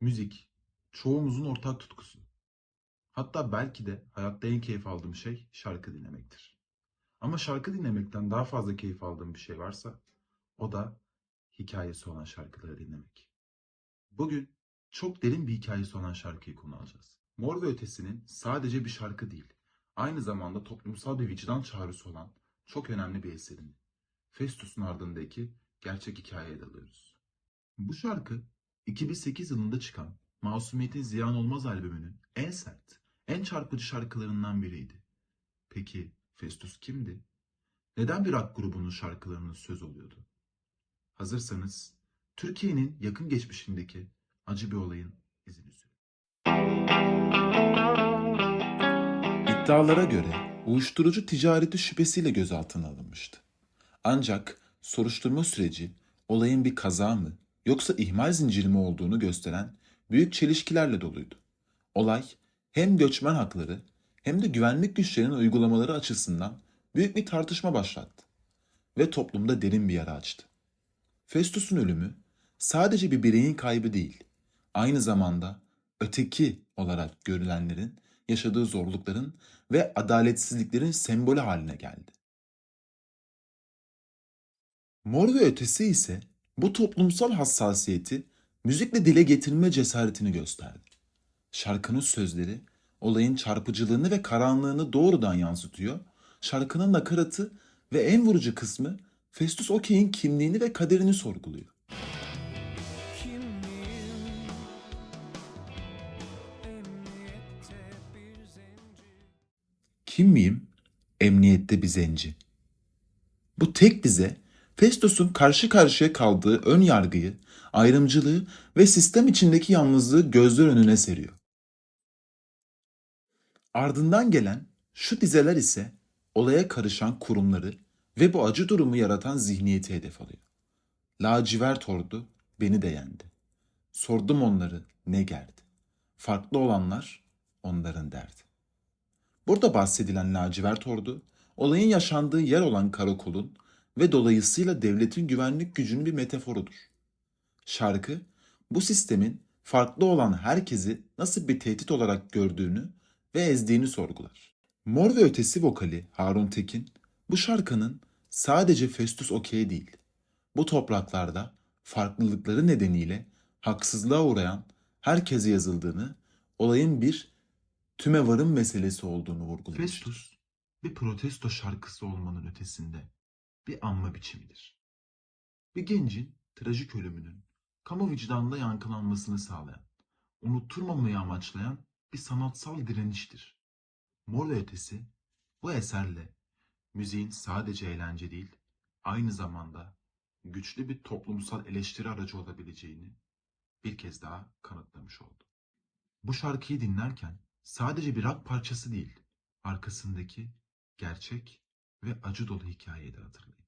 Müzik, çoğumuzun ortak tutkusu. Hatta belki de hayatta en keyif aldığım şey şarkı dinlemektir. Ama şarkı dinlemekten daha fazla keyif aldığım bir şey varsa o da hikayesi olan şarkıları dinlemek. Bugün çok derin bir hikayesi olan şarkıyı konu alacağız. Mor ve Ötesi'nin sadece bir şarkı değil, aynı zamanda toplumsal bir vicdan çağrısı olan çok önemli bir eserini. Festus'un ardındaki gerçek hikayeye dalıyoruz. Bu şarkı 2008 yılında çıkan Masumiyetin Ziyan Olmaz albümünün en sert, en çarpıcı şarkılarından biriydi. Peki Festus kimdi? Neden bir rock grubunun şarkılarının söz oluyordu? Hazırsanız Türkiye'nin yakın geçmişindeki acı bir olayın izini sürün. İddialara göre uyuşturucu ticareti şüphesiyle gözaltına alınmıştı. Ancak soruşturma süreci olayın bir kaza mı yoksa ihmal zinciri mi olduğunu gösteren büyük çelişkilerle doluydu. Olay hem göçmen hakları hem de güvenlik güçlerinin uygulamaları açısından büyük bir tartışma başlattı ve toplumda derin bir yara açtı. Festus'un ölümü sadece bir bireyin kaybı değil, aynı zamanda öteki olarak görülenlerin yaşadığı zorlukların ve adaletsizliklerin sembolü haline geldi. Mor ve Ötesi ise bu toplumsal hassasiyeti müzikle dile getirme cesaretini gösterdi. Şarkının sözleri olayın çarpıcılığını ve karanlığını doğrudan yansıtıyor. Şarkının nakaratı ve en vurucu kısmı Festus Okey'in kimliğini ve kaderini sorguluyor. Kim miyim? Emniyette bir zenci. Bu tek dize Festus'un karşı karşıya kaldığı ön yargıyı, ayrımcılığı ve sistem içindeki yalnızlığı gözler önüne seriyor. Ardından gelen şu dizeler ise olaya karışan kurumları ve bu acı durumu yaratan zihniyeti hedef alıyor. Lacivert ordu beni de yendi. Sordum onları ne gerdi. Farklı olanlar onların derdi. Burada bahsedilen lacivert ordu, olayın yaşandığı yer olan karakolun ve dolayısıyla devletin güvenlik gücünün bir metaforudur. Şarkı, bu sistemin farklı olan herkesi nasıl bir tehdit olarak gördüğünü ve ezdiğini sorgular. Mor ve Ötesi vokali Harun Tekin, bu şarkının sadece Festus Okey değil, bu topraklarda farklılıkları nedeniyle haksızlığa uğrayan herkese yazıldığını, olayın bir tüme varım meselesi olduğunu vurgulamıştır. Festus bir protesto şarkısı olmanın ötesinde bir anma biçimidir. Bir gencin trajik ölümünün kamu vicdanında yankılanmasını sağlayan, unutturmamayı amaçlayan bir sanatsal direniştir. Mor Ötesi bu eserle müziğin sadece eğlence değil, aynı zamanda güçlü bir toplumsal eleştiri aracı olabileceğini bir kez daha kanıtlamış oldu. Bu şarkıyı dinlerken sadece bir rock parçası değil, arkasındaki gerçek ve acı dolu hikayeyi de hatırlayın.